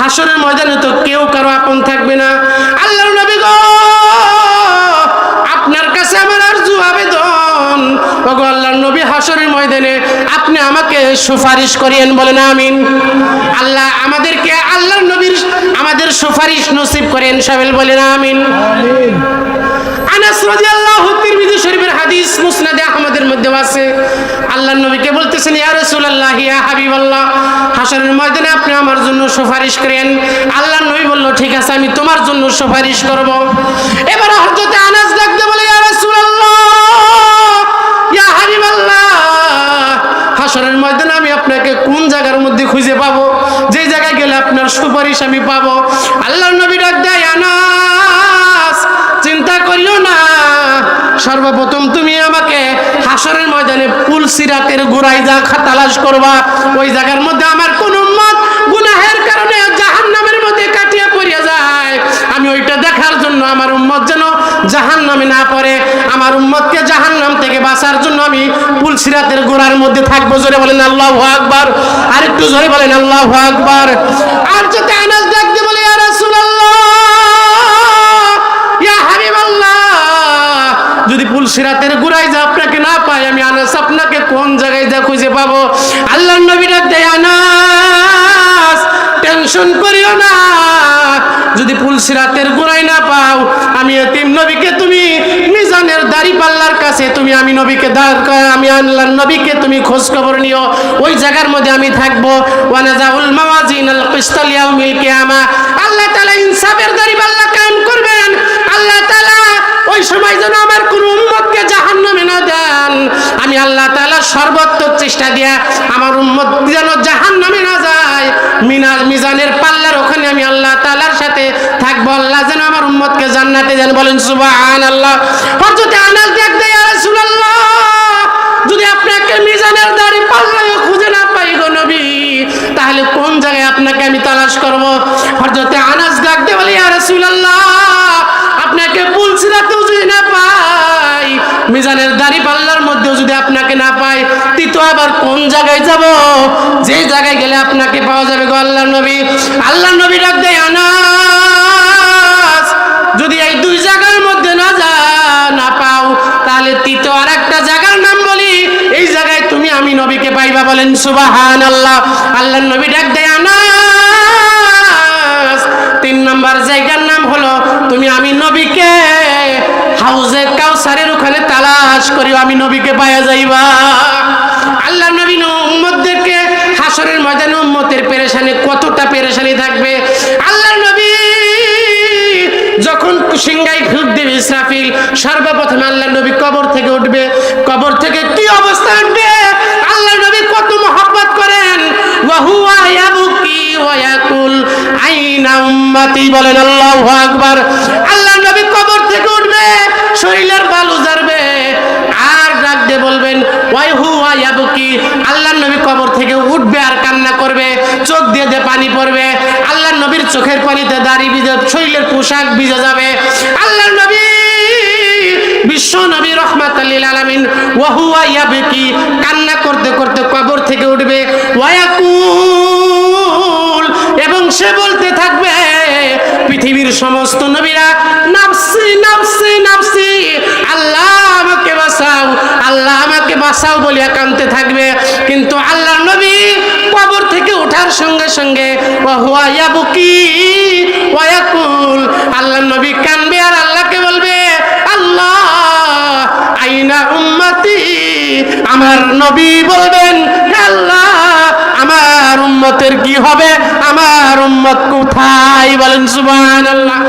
হাসরের ময়দানে তো কেউ কারও আপন থাকবে না। আল্লাহর নবী গো আপনার কাছে আমার আরজু আবেদন। ওগো আল্লাহর নবী হাসরের ময়দানে আপনি আমাকে সুপারিশ করিয়েন বলেন আমিন। আল্লাহ আমাদেরকে আল্লাহর নবীর আমাদের সুপারিশ নসিব করেন সাবেল বলেন আমিন। আনাস রাদিয়াল্লাহু তিরমিজি শরীফের হাদিস মুসনাদে আহমদের মধ্যে আছে। আল্লাহর নবীকে বলতেছেন, ইয়া রাসূলুল্লাহ, ইয়া হাবিবাল্লাহ, হাশরের ময়দানে আপনি আমার জন্য সুপারিশ করেন। আল্লাহর নবী বলল, ঠিক আছে, আমি তোমার জন্য সুপারিশ করব। এবার হযরত আনাস ডাকতে বলে, ইয়া রাসূলুল্লাহ, ইয়া হাবিবাল্লাহ হাসরের ময়দানে আমি আপনাকে কোন জায়গার মধ্যে খুঁজে পাবো? যে জায়গায় গেলে আপনার সুপারিশ আমি পাবো। আল্লাহর নবী ডাক দেয়, আনাস, চিন্তা করিও না, সর্বপ্রথম তুমি আমাকে হাসরের ময়দানে পুল সিরাতের গোড়ায় যা তালাশ করবা, ওই জায়গার মধ্যে আমার কোন উম্মত গুনাহের কারণে জাহান নামের মধ্যে কাটিয়ে পড়িয়া যায়। আমি ওইটা দেখার জন্য আমার উম্মত যেন জাহান নামে না পড়ে। আমার উম্মতকে জাহান নাম থেকে বাঁচার জন্য আমি পুল সিরাতের গোড়ার মধ্যে থাকব। জোরে বলেন আল্লাহ আকবার। আর একটু জোরে বলেন আল্লাহ আকবার। আর যাতে আনাস যদি পুল সিরাতের গুড়াই যা আপনাকে না পাই আমি আনাস আপনাকে কোন জায়গায় যা খুঁজে পাবো? আল্লাহর নবী ডাক দেয়, আনাস, টেনশন করিও না। যদি পুল সিরাতের গুড়াই না পাও, আমি এতিম নবীকে তুমি মিজানের দাড়ি পাল্লার কাছে তুমি আমি নবীকে আমি আল্লাহর নবীকে তুমি খোঁজ খবর নিও। ওই জায়গার মধ্যে আমি থাকব। ওয়ানাজাউল মাওয়াজিন আল কিসতাল ইয়াউমিল কিয়ামা। আল্লাহ তাআলা ইনসাফের দাড়ি পাল্লা কায়েম করবেন। আল্লাহ তাআলা ওই সময় যেন আমার কোন উম্মতকে জাহান্নামে না দেন আমি আল্লাহ তাআলা সর্বোত্তম চেষ্টা দিয়া আমার উম্মত যেন জাহান্নামে না যায়। মিনার মিজানের পাল্লার ওখানে আমি আল্লাহ তাআলার সাথে থাকব। আল্লাহ যেন আমার উম্মতকে জান্নাতে দেন। বলেন, সুবহানাল্লাহ। হযরত আনাস দেখ দেয় যদি আপনাকে মিজানের দাড়ি পাল্লায় খুঁজে না পাই গো নবী, তাহলে কোন জায়গায় আপনাকে আমি তালাশ করব? হযরত আনাস ডাক দিয়ে বলে, ইয়া রাসূলুল্লাহ, আপনাকে যদি না পাই মিজানের দাড়ি পাল্লার মধ্যেও যদি আপনাকে না পাই তিতো আবার কোন জায়গায় যাব? যে জায়গায় গেলে আপনাকে পাওয়া যাবে গো আল্লাহর নবী। আল্লাহর নবী ডাক দেয়, আনাস, যদি এই দুই জায়গার মধ্যে না যা না পাও, তাহলে তৃতীয় আর একটা জায়গার নাম বলি। এই জায়গায় তুমি আমি নবীকে পাইবা বলেন সুবাহান আল্লাহ আল্লাহ নবী ডাক দেয়, আনাস, তিন নম্বর জায়গার নাম হলো, তুমি আমি নবীকে হাউজে কাউসারের ওখানে তালাশ করি আমি নবীকে পাইয়া যাইবা। আল্লাহ নবী উম্মতদেরকে হাসরের ময়দানে উম্মতের পেরেশানি, কতটা পেরেশানি থাকবে? আল্লাহ নবী যখন সিংগাই ফুক দেবে ইসরাফিল, সর্বপ্রথম আল্লাহ নবী কবর থেকে উঠবে। কবর থেকে কি অবস্থা উঠবে? আল্লাহ নবী কত মহব্বত করেন। ওয়াহুয়া ইয়াবুকি ওয়া ইয়াকুল আইনা বলেন আল্লাহু আকবার আল্লাহ নবী কবর থেকে উঠবে শরীরের বালু জারবে আর ডাক দিয়ে বলবেন ওয়াই হুয়া ইয়াবুকি আল্লাহ নবী কবর থেকে উঠবে আর কান্না করবে চোখ দিয়ে দিয়ে পানি পড়বে আল্লাহ নবীর চোখের পানিতে দাড়ি ভিজে, শরীরের পোশাক ভিজে যাবে। আল্লাহ নবী, বিশ্ব নবী রহমাত আলামিন, ওয়াহুয়া ইয়াবকি, কান্না করতে করতে কবর থেকে উঠবে। ওয়াকুল এবং সে বলতে থাকবে, পৃথিবীর সমস্ত নবীরা বাঁচাও বলিয়া কানতে থাকবে। কিন্তু আল্লাহ নবী কবর থেকে ওঠার সঙ্গে সঙ্গে আল্লাহ নবী কানবে আর আল্লাহকে বলবে, আল্লাহ, আইনা উম্মতি। আমার নবী বলবেন, আল্লাহ, আমার উম্মতের কি হবে? আমার উম্মত কোথায়? বলেন, সুবহানাল্লাহ।